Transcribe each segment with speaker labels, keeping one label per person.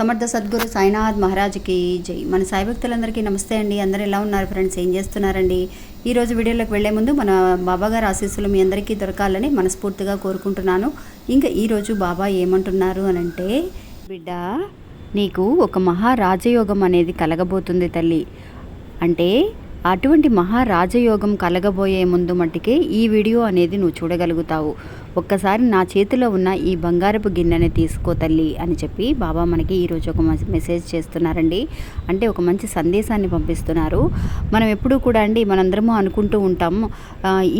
Speaker 1: సమర్థ సద్గురు సాయినాథ్ మహారాజ్కి జై. మన సాయి భక్తులందరికీ నమస్తే అండి. అందరూ ఎలా ఉన్నారు ఫ్రెండ్స్? ఏం చేస్తున్నారండి? ఈ రోజు వీడియోలోకి వెళ్ళే ముందు మన బాబాగారి ఆశీస్సులు మీ అందరికీ దొరకాలని మనస్ఫూర్తిగా కోరుకుంటున్నాను. ఇంకా ఈరోజు బాబా ఏమంటున్నారు అని అంటే బిడ్డ నీకు ఒక మహా రాజయోగం అనేది కలగబోతుంది తల్లి. అంటే అటువంటి మహా రాజయోగం కలగబోయే ముందు మట్టికే ఈ వీడియో అనేది నువ్వు చూడగలుగుతావు. ఒక్కసారి నా చేతిలో ఉన్న ఈ బంగారపు గిన్నెని తీసుకో తల్లి అని చెప్పి బాబా మనకి ఈరోజు ఒక మెసేజ్ చేస్తున్నారండి. అంటే ఒక మంచి సందేశాన్ని పంపిస్తున్నారు. మనం ఎప్పుడూ కూడా అండి మనందరము అనుకుంటూ ఉంటాం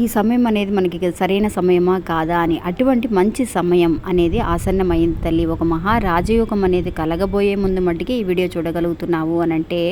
Speaker 1: ఈ సమయం అనేది మనకి సరైన సమయమా కాదా అని. అటువంటి మంచి సమయం అనేది ఆసన్నమైంది తల్లి. ఒక మహా రాజయోగం అనేది కలగబోయే ముందు మట్టికి ఈ వీడియో చూడగలుగుతున్నావు అని అంటే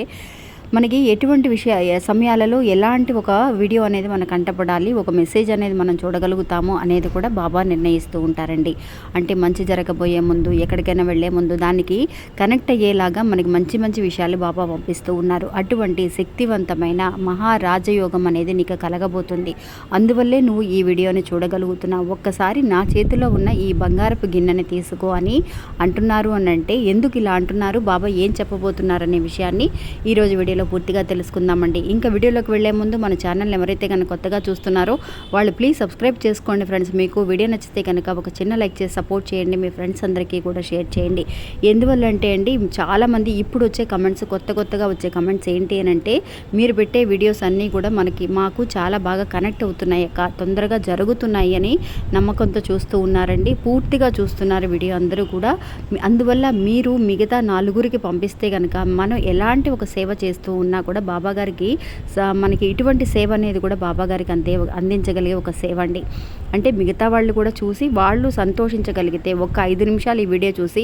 Speaker 1: మనకి ఎటువంటి విషయ సమయాలలో ఎలాంటి ఒక వీడియో అనేది మనకు కంటపడాలి ఒక మెసేజ్ అనేది మనం చూడగలుగుతాము అనేది కూడా బాబా నిర్ణయిస్తూ ఉంటారండి. అంటే మంచి జరగబోయే ముందు ఎక్కడికైనా వెళ్ళే ముందు దానికి కనెక్ట్ అయ్యేలాగా మనకి మంచి మంచి విషయాలు బాబా పంపిస్తూ ఉన్నారు. అటువంటి శక్తివంతమైన మహారాజయోగం అనేది నీకు కలగబోతుంది. అందువల్లే నువ్వు ఈ వీడియోని చూడగలుగుతున్నావు. ఒక్కసారి నా చేతిలో ఉన్న ఈ బంగారపు గిన్నెని తీసుకో అని అంటున్నారు అని అంటే ఎందుకు ఇలా అంటున్నారు? బాబా ఏం చెప్పబోతున్నారు అనే విషయాన్ని ఈరోజు వీడియో వీడియోలో పూర్తిగా తెలుసుకుందామండి. ఇంకా వీడియోలోకి వెళ్ళే ముందు మన ఛానల్ ఎవరైతే కనుక కొత్తగా చూస్తున్నారో వాళ్ళు ప్లీజ్ సబ్స్క్రైబ్ చేసుకోండి ఫ్రెండ్స్. మీకు వీడియో నచ్చితే కనుక ఒక చిన్న లైక్ చేసి సపోర్ట్ చేయండి. మీ ఫ్రెండ్స్ అందరికీ కూడా షేర్ చేయండి. ఎందువల్ల అంటే అండి చాలామంది ఇప్పుడు వచ్చే కమెంట్స్ కొత్త కొత్తగా వచ్చే కమెంట్స్ ఏంటి అని అంటే మీరు పెట్టే వీడియోస్ అన్నీ కూడా మనకి మాకు చాలా బాగా కనెక్ట్ అవుతున్నాయి తొందరగా జరుగుతున్నాయి అని నమ్మకంతో చూస్తూ ఉన్నారండి. పూర్తిగా చూస్తున్నారు వీడియో అందరూ కూడా. అందువల్ల మీరు మిగతా నలుగురికి పంపిస్తే కనుక మనం ఎలాంటి ఒక సేవ చేస్తూ ఉన్నా కూడా బాబా గారికి మనకి ఇటువంటి సేవ అనేది కూడా బాబాగారికి అందే అంతే అందించగలిగే ఒక సేవ అండి. అంటే మిగతా వాళ్ళు కూడా చూసి వాళ్ళు సంతోషించగలిగితే ఒక ఐదు నిమిషాలు ఈ వీడియో చూసి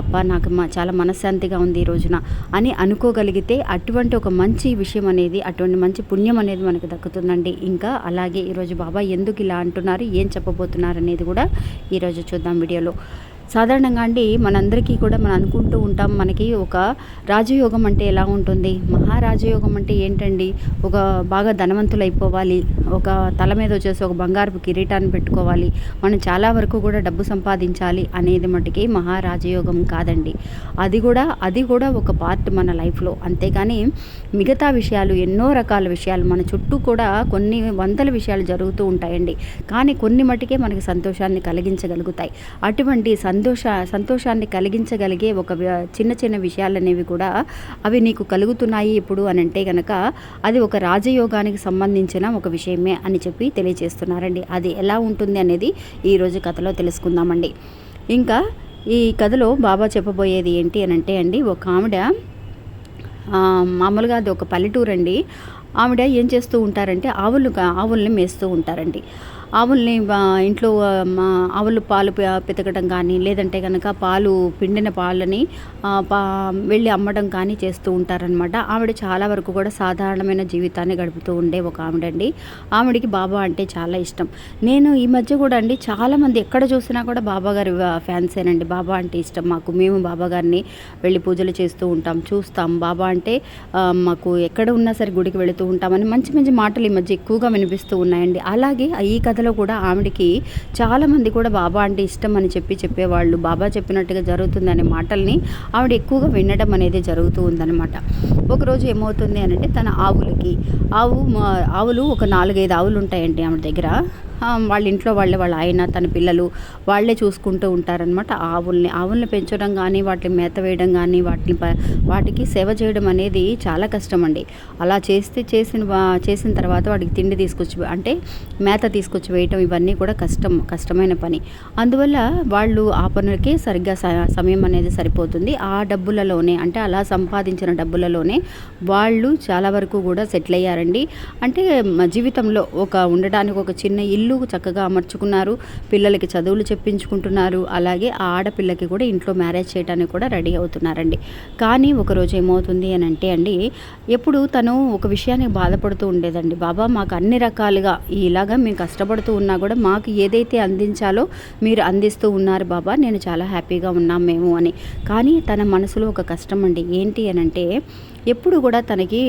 Speaker 1: అబ్బా నాకు మా చాలా మనశ్శాంతిగా ఉంది ఈ రోజున అని అనుకోగలిగితే అటువంటి ఒక మంచి విషయం అనేది అటువంటి మంచి పుణ్యం అనేది మనకు దక్కుతుందండి. ఇంకా అలాగే ఈరోజు బాబా ఎందుకు ఇలా అంటున్నారు ఏం చెప్పబోతున్నారు అనేది కూడా ఈరోజు చూద్దాం వీడియోలో. సాధారణంగా అండి మనందరికీ కూడా మనం అనుకుంటూ ఉంటాం మనకి ఒక రాజయోగం అంటే ఎలా ఉంటుంది? మహారాజయోగం అంటే ఏంటండి? ఒక బాగా ధనవంతులు అయిపోవాలి. ఒక తల మీద వచ్చేసి ఒక బంగారపు కిరీటాన్ని పెట్టుకోవాలి. మనం చాలా వరకు కూడా డబ్బు సంపాదించాలి అనేది మటుకి మహారాజయోగం కాదండి. అది కూడా అది కూడా ఒక పార్ట్ మన లైఫ్లో. అంతేకాని మిగతా విషయాలు ఎన్నో రకాల విషయాలు మన చుట్టూ కూడా కొన్ని వందల విషయాలు జరుగుతూ ఉంటాయండి. కానీ కొన్ని మటుకే మనకి సంతోషాన్ని కలిగించగలుగుతాయి. అటువంటి సంతోష సంతోషాన్ని కలిగించగలిగే ఒక చిన్న చిన్న విషయాలు అనేవి కూడా అవి నీకు కలుగుతున్నాయి ఇప్పుడు అని అంటే కనుక అది ఒక రాజయోగానికి సంబంధించిన ఒక విషయమే అని చెప్పి తెలియజేస్తున్నారండి అది ఎలా ఉంటుంది అనేది ఈరోజు కథలో తెలుసుకుందామండి. ఇంకా ఈ కథలో బాబా చెప్పబోయేది ఏంటి అని అంటే అండి ఒక ఆవిడ మామూలుగా అది ఒక పల్లెటూరు అండి ఆవిడ ఏం చేస్తూ ఉంటారంటే ఆవులు ఆవుల్ని మేస్తూ ఉంటారండి. ఆవుల్ని ఇంట్లో మా ఆవులు పాలు ప- పితకడం కానీ లేదంటే కనుక పాలు పిండిన పాలని పా వెళ్ళి అమ్మడం కానీ చేస్తూ ఉంటారనమాట ఆవిడ చాలా వరకు కూడా సాధారణమైన జీవితాన్ని గడుపుతూ ఉండే ఒక ఆవిడండి. ఆవిడకి బాబా అంటే చాలా ఇష్టం. నేను ఈ మధ్య కూడా అండి చాలామంది ఎక్కడ చూసినా కూడా బాబా గారి ఫ్యాన్సేనండి. బాబా అంటే ఇష్టం మాకు. మేము బాబా గారిని వెళ్ళి పూజలు చేస్తూ ఉంటాం చూస్తాం. బాబా అంటే మాకు ఎక్కడ ఉన్నా సరే గుడికి వెళుతూ ఉంటామని మంచి మంచి మాటలు ఈ మధ్య ఎక్కువగా వినిపిస్తూ ఉన్నాయండి. అలాగే ఈ కథలో కూడా ఆవిడకి చాలామంది కూడా బాబా అంటే ఇష్టం అని చెప్పి చెప్పేవాళ్ళు. బాబా చెప్పినట్టుగా జరుగుతుందనే మాటల్ని ఆవిడ ఎక్కువగా వినడం అనేది జరుగుతూ ఉందన్నమాట. ఒకరోజు ఏమవుతుంది అని అంటే తన ఆవులకి ఆవు మా- ఆవులు ఒక నాలుగైదు ఆవులు ఉంటాయండి ఆవిడ దగ్గర. వాళ్ళ ఇంట్లో వాళ్ళే వాళ్ళ ఆయన తన పిల్లలు వాళ్ళే చూసుకుంటూ ఉంటారనమాట ఆవుల్ని ఆవుల్ని పెంచడం కానీ వాటిని మేత వేయడం కానీ వాటిని ప- వాటికి సేవ చేయడం అనేది చాలా కష్టం అండి అలా చేస్తే చేసిన చేసిన తర్వాత వాటికి తిండి తీసుకొచ్చి అంటే మేత తీసుకొచ్చి వేయటం ఇవన్నీ కూడా కష్టం కష్టమైన పని. అందువల్ల వాళ్ళు ఆ పనులకి సరిగ్గా సమయం అనేది సరిపోతుంది. ఆ డబ్బులలోనే అంటే అలా సంపాదించిన డబ్బులలోనే వాళ్ళు చాలా వరకు కూడా సెటిల్ అయ్యారండి. అంటే జీవితంలో ఒక ఉండడానికి ఒక చిన్న ఇల్లు చక్కగా అమర్చుకున్నారు. పిల్లలకి చదువులు చెప్పించుకుంటున్నారు. అలాగే ఆ ఆడపిల్లకి కూడా ఇంట్లో మ్యారేజ్ చేయడానికి కూడా రెడీ అవుతున్నారండి. కానీ ఒకరోజు ఏమవుతుంది అని అంటే అండి ఎప్పుడు తను ఒక విషయానికి బాధపడుతూ ఉండేదండి. బాబా మాకు అన్ని రకాలుగా ఇలాగా మేము కష్టపడుతూ ఉన్నా కూడా మాకు ఏదైతే అందించాలో మీరు అందిస్తూ ఉన్నారు బాబా నేను చాలా హ్యాపీగా ఉన్నాం మేము అని. కానీ తన మనసులో ఒక కష్టం అండి. ఏంటి అని అంటే ఎప్పుడు కూడా తనకి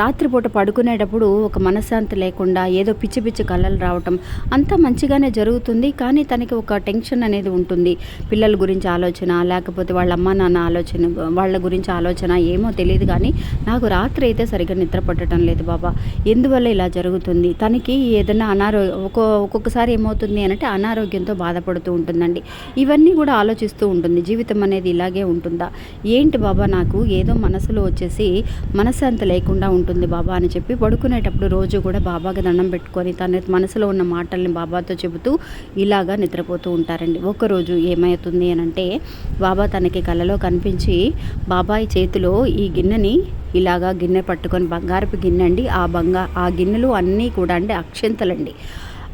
Speaker 1: రాత్రిపూట పడుకునేటప్పుడు ఒక మనశ్శాంతి లేకుండా ఏదో పిచ్చి పిచ్చి కళలు రావటం అంతా మంచిగానే జరుగుతుంది కానీ తనకి ఒక టెన్షన్ అనేది ఉంటుంది. పిల్లల గురించి ఆలోచన లేకపోతే వాళ్ళ అమ్మ నాన్న ఆలోచన వాళ్ళ గురించి ఆలోచన ఏమో తెలియదు కానీ నాకు రాత్రి అయితే సరిగ్గా నిద్ర పట్టడం లేదు బాబా. ఎందువల్ల ఇలా జరుగుతుంది? తనకి ఏదైనా అనారోగ్య ఒక్కో ఒక్కొక్కసారి ఏమవుతుంది అంటే అనారోగ్యంతో బాధపడుతూ ఉంటుందండి. ఇవన్నీ కూడా ఆలోచిస్తూ ఉంటుంది. జీవితం అనేది ఇలాగే ఉంటుందా? ఏంటి బాబా నాకు? ఏదో మనసులో వచ్చేసి మనశ్శాంతి లేకుండా ఉంటుంది బాబా అని చెప్పి పడుకునేటప్పుడు రోజు కూడా బాబాకి దండం పెట్టుకొని తను మనసులో ఉన్న మాటల్ని బాబాతో చెబుతూ ఇలాగా నిద్రపోతూ ఉంటారండి. ఒకరోజు ఏమవుతుంది అని అంటే బాబా తనకి కలలో కనిపించి బాబాయ్ చేతిలో ఈ గిన్నెని ఇలాగా గిన్నె పట్టుకొని బంగారపు గిన్నె అండి. ఆ బంగా ఆ గిన్నెలు అన్నీ కూడా అండి అక్షంతలండి.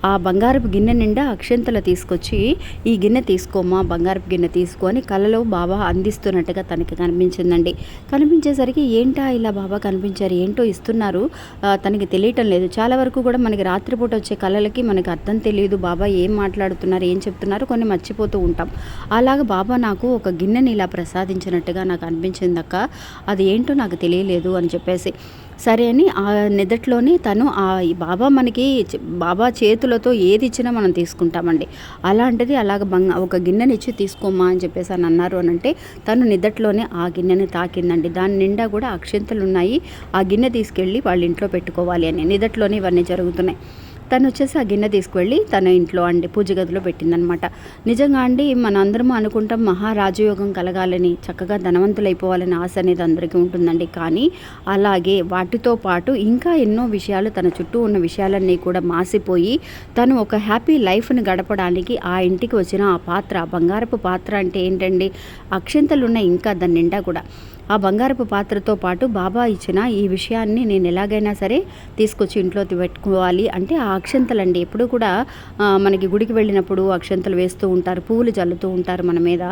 Speaker 1: ఆ బంగారపు గిన్నె నిండా అక్షంతలు తీసుకొచ్చి ఈ గిన్నె తీసుకోమా బంగారపు గిన్నె తీసుకొని కలలో బాబా అందిస్తున్నట్టుగా తనకి కనిపించిందండి. కనిపించేసరికి ఏంటా ఇలా బాబా కనిపించారు? ఏంటో ఇస్తున్నారు? తనకి తెలియటం లేదు. చాలా వరకు కూడా మనకి రాత్రిపూట వచ్చే కళలకి మనకి అర్థం తెలియదు. బాబా ఏం మాట్లాడుతున్నారు? ఏం చెప్తున్నారు? కొన్ని మర్చిపోతూ ఉంటాం. అలాగ బాబా నాకు ఒక గిన్నెని ఇలా ప్రసాదించినట్టుగా నాకు అనిపించిందక్క. అది ఏంటో నాకు తెలియలేదు అని చెప్పేసి. సరే అని ఆ నిదట్లోనే తను ఆ బాబా మనకి బాబా చేతులతో ఏది ఇచ్చినా మనం తీసుకుంటామండి. అలాంటిది అలాగ బంగ ఒక గిన్నెని ఇచ్చి తీసుకోమ్మా అని చెప్పేసి అని అన్నారు అని అంటే తను నిదట్లోనే ఆ గిన్నెని తాకిందండి. దాని నిండా కూడా అక్షింతలు ఉన్నాయి ఆ గిన్నె తీసుకెళ్ళి వాళ్ళ ఇంట్లో పెట్టుకోవాలి అని. నిదట్లోనే ఇవన్నీ జరుగుతున్నాయి. తను వచ్చేసి ఆ గిన్నె తీసుకువెళ్ళి తన ఇంట్లో అండి పూజ గదిలో పెట్టిందనమాట. నిజంగా అండి మనందరం అనుకుంటాం మహారాజయోగం కలగాలని చక్కగా ధనవంతులైపోవాలని ఆశ అనేది అందరికీ ఉంటుందండి. కానీ అలాగే వాటితో పాటు ఇంకా ఎన్నో విషయాలు తన చుట్టూ ఉన్న విషయాలన్నీ కూడా మాసిపోయి తను ఒక హ్యాపీ లైఫ్ని గడపడానికి ఆ ఇంటికి వచ్చిన ఆ పాత్ర బంగారపు పాత్ర అంటే ఏంటండి అక్షంతలు ఉన్నాయి ఇంకా దాని నిండా కూడా. ఆ బంగారపు పాత్రతో పాటు బాబా ఇచ్చిన ఈ విషయాన్ని నేను ఎలాగైనా సరే తీసుకొచ్చి ఇంట్లో పెట్టుకోవాలి. అంటే ఆ అక్షంతలండి. ఎప్పుడు కూడా మనకి గుడికి వెళ్ళినప్పుడు అక్షంతలు వేస్తూ ఉంటారు. పువ్వులు చల్లుతూ ఉంటారు మన మీద.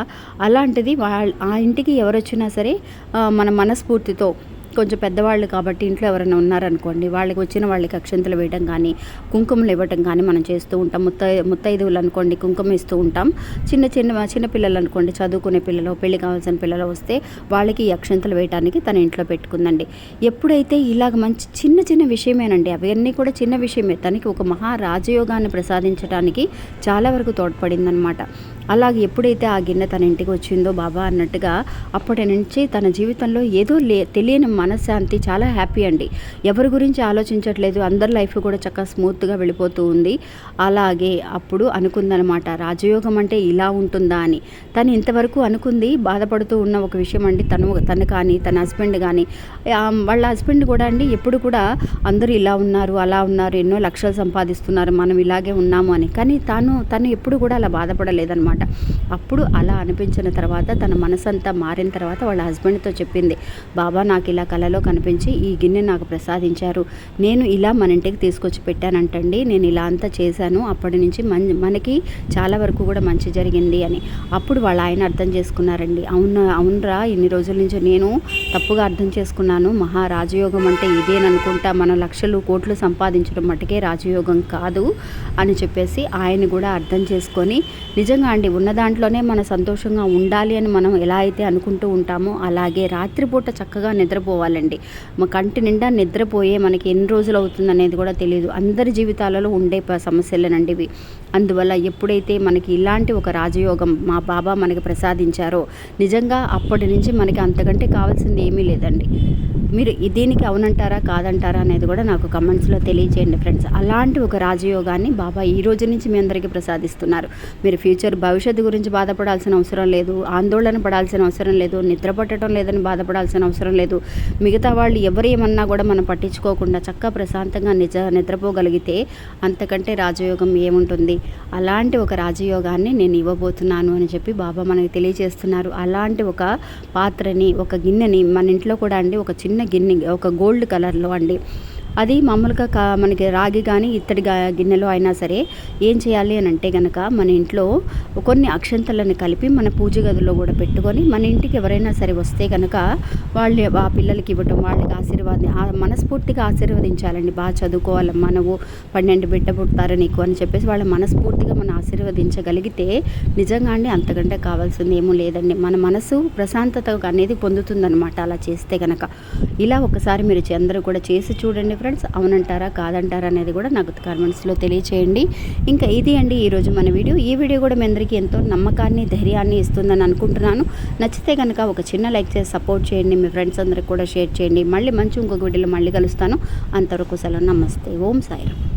Speaker 1: అలాంటిది వాళ్ళ ఆ ఇంటికి ఎవరొచ్చినా సరే మన మనస్ఫూర్తితో కొంచెం పెద్దవాళ్ళు కాబట్టి ఇంట్లో ఎవరైనా ఉన్నారనుకోండి వాళ్ళకి వచ్చిన వాళ్ళకి అక్షంతలు వేయడం కానీ కుంకుమలు ఇవ్వటం కానీ మనం చేస్తూ ఉంటాం. ముత్త ముత్తైదువులు అనుకోండి కుంకుమ ఇస్తూ ఉంటాం. చిన్న చిన్న చిన్న పిల్లలు అనుకోండి చదువుకునే పిల్లలు పెళ్ళి కావాల్సిన పిల్లలు వస్తే వాళ్ళకి ఈ అక్షంతలు వేయడానికి తన ఇంట్లో పెట్టుకుందండి. ఎప్పుడైతే ఇలాగ మంచి చిన్న చిన్న విషయమేనండి అవన్నీ కూడా చిన్న విషయమే. తనకి ఒక మహా రాజయోగాన్ని ప్రసాదించడానికి చాలా వరకు తోడ్పడిందనమాట. అలాగే ఎప్పుడైతే ఆ గిన్నె తన ఇంటికి వచ్చిందో బాబా అన్నట్టుగా అప్పటి నుంచి తన జీవితంలో ఏదో లే తెలియని మనశ్శాంతి చాలా హ్యాపీ అండి. ఎవరి గురించి ఆలోచించట్లేదు. అందరి లైఫ్ కూడా చక్కగా స్మూత్గా వెళ్ళిపోతూ ఉంది. అలాగే అప్పుడు అనుకుందనమాట రాజయోగం అంటే ఇలా ఉంటుందా అని. తను ఇంతవరకు అనుకుంది బాధపడుతూ ఉన్న ఒక విషయం అండి. తను తను కానీ తన హస్బెండ్ కానీ వాళ్ళ హస్బెండ్ కూడా అండి ఎప్పుడు కూడా అందరూ ఇలా ఉన్నారు అలా ఉన్నారు ఎన్నో లక్షలు సంపాదిస్తున్నారు మనం ఇలాగే ఉన్నాము అని. కానీ తాను తను ఎప్పుడు కూడా అలా బాధపడలేదనమాట. అప్పుడు అలా అనిపించిన తర్వాత తన మనసంతా మారిన తర్వాత వాళ్ళ హస్బెండ్తో చెప్పింది బాబా నాకు ఇలా కలలో కనిపించి ఈ గిన్నె నాకు ప్రసాదించారు. నేను ఇలా మన ఇంటికి తీసుకొచ్చి పెట్టానంటండి. నేను ఇలా అంతా చేశాను. అప్పటి నుంచి మన్ మనకి చాలా వరకు కూడా మంచి జరిగింది అని. అప్పుడు వాళ్ళ ఆయన అర్థం చేసుకున్నారండి. అవును అవునరా ఇన్ని రోజుల నుంచి నేను తప్పుగా అర్థం చేసుకున్నాను. మహా రాజయోగం అంటే ఇదేననుకుంటా. మనం లక్షలు కోట్లు సంపాదించడం మటుకే రాజయోగం కాదు అని చెప్పేసి ఆయన కూడా అర్థం చేసుకొని నిజంగా అండి ఉన్న దాంట్లోనే మన సంతోషంగా ఉండాలి అని మనం ఎలా అయితే అనుకుంటూ ఉంటామో అలాగే రాత్రిపూట చక్కగా నిద్రపోవాలి. చేసుకోవాలండి మా కంటి నిండా నిద్రపోయే మనకి ఎన్ని రోజులు అవుతుంది అనేది కూడా తెలియదు అందరి జీవితాలలో ఉండే సమస్యలేనండి ఇవి. అందువల్ల ఎప్పుడైతే మనకి ఇలాంటి ఒక రాజయోగం మా బాబా మనకి ప్రసాదించారో నిజంగా అప్పటి నుంచి మనకి అంతకంటే కావాల్సింది ఏమీ లేదండి. మీరు దీనికి అవునంటారా కాదంటారా అనేది కూడా నాకు కమెంట్స్లో తెలియజేయండి ఫ్రెండ్స్. అలాంటి ఒక రాజయోగాన్ని బాబా ఈ రోజు నుంచి మీ అందరికీ ప్రసాదిస్తున్నారు. మీరు ఫ్యూచర్ భవిష్యత్తు గురించి బాధపడాల్సిన అవసరం లేదు ఆందోళన పడాల్సిన అవసరం లేదు నిద్ర పట్టడం లేదని బాధపడాల్సిన అవసరం లేదు. మిగతా వాళ్ళు ఎవరు ఏమన్నా కూడా మనం పట్టించుకోకుండా చక్క ప్రశాంతంగా నిజ నిద్రపోగలిగితే అంతకంటే రాజయోగం ఏముంటుంది? అలాంటి ఒక రాజయోగాన్ని నేను ఇవ్వబోతున్నాను అని చెప్పి బాబా మనకి తెలియజేస్తున్నారు. అలాంటి ఒక పాత్రని ఒక గిన్నెని మన ఇంట్లో కూడా అండి ఒక చిన్న గిన్నె ఒక గోల్డ్ కలర్లో అండి. అది మామూలుగా కా మనకి రాగి కానీ ఇత్తడి గిన్నెలో అయినా సరే ఏం చేయాలి అని అంటే కనుక మన ఇంట్లో కొన్ని అక్షంతలను కలిపి మన పూజ గదిలో కూడా పెట్టుకొని మన ఇంటికి ఎవరైనా సరే వస్తే కనుక వాళ్ళు ఆ పిల్లలకి ఇవ్వటం వాళ్ళకి ఆశీర్వాదం మనస్ఫూర్తిగా ఆశీర్వదించాలండి. బాగా చదువుకోవాలమ్మా నువ్వు పన్నెండు బిడ్డ పుడతారు నీకు అని చెప్పేసి వాళ్ళ మనస్ఫూర్తిగా మనం ఆశీర్వదించగలిగితే నిజంగా అండి అంతకంటే కావాల్సింది ఏమీ లేదండి. మన మనసు ప్రశాంతత అనేది పొందుతుందన్నమాట అలా చేస్తే కనుక ఇలా ఒకసారి మీరు చే- అందరూ కూడా చేసి చూడండి ఫ్రెండ్స్ అవునంటారా కాదంటారా అనేది కూడా నాకు కామెంట్స్లో తెలియచేయండి. ఇంకా ఇది అండి ఈరోజు మన వీడియో. ఈ వీడియో కూడా మీ అందరికీ ఎంతో నమ్మకాన్ని ధైర్యాన్ని ఇస్తుందని అనుకుంటున్నాను. నచ్చితే కనుక ఒక చిన్న లైక్ చేసి సపోర్ట్ చేయండి. మీ ఫ్రెండ్స్ అందరికి కూడా షేర్ చేయండి. మళ్ళీ మంచి ఇంకొక వీడియోలో మళ్ళీ కలుస్తాను. అంతవరకు సెలవు. నమస్తే. ఓం సాయిరామ్.